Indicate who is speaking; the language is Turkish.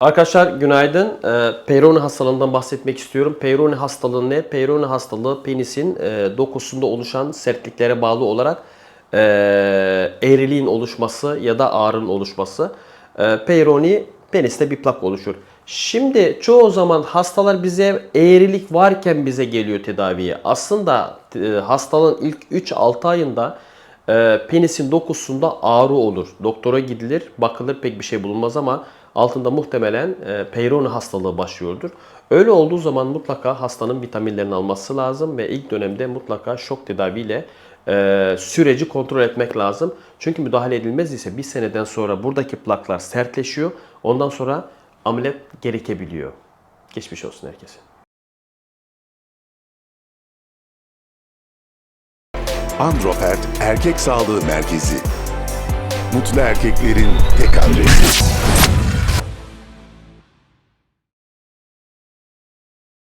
Speaker 1: Arkadaşlar günaydın. Ee, Peyronie hastalığından bahsetmek istiyorum. Peyronie hastalığı ne? Peyronie hastalığı penisin e, dokusunda oluşan sertliklere bağlı olarak e, eğriliğin oluşması ya da ağrının oluşması. E, Peyronie peniste bir plak oluşur. Şimdi çoğu zaman hastalar bize eğrilik varken bize geliyor tedaviye. Aslında e, hastalığın ilk 3-6 ayında e, penisin dokusunda ağrı olur. Doktora gidilir, bakılır pek bir şey bulunmaz ama altında muhtemelen e, Peyronie hastalığı başlıyordur. Öyle olduğu zaman mutlaka hastanın vitaminlerini alması lazım ve ilk dönemde mutlaka şok tedaviyle e, süreci kontrol etmek lazım. Çünkü müdahale edilmez ise bir seneden sonra buradaki plaklar sertleşiyor. Ondan sonra ameliyat gerekebiliyor. Geçmiş olsun herkese.
Speaker 2: Andropert Erkek Sağlığı Merkezi. Mutlu erkeklerin tek adresi.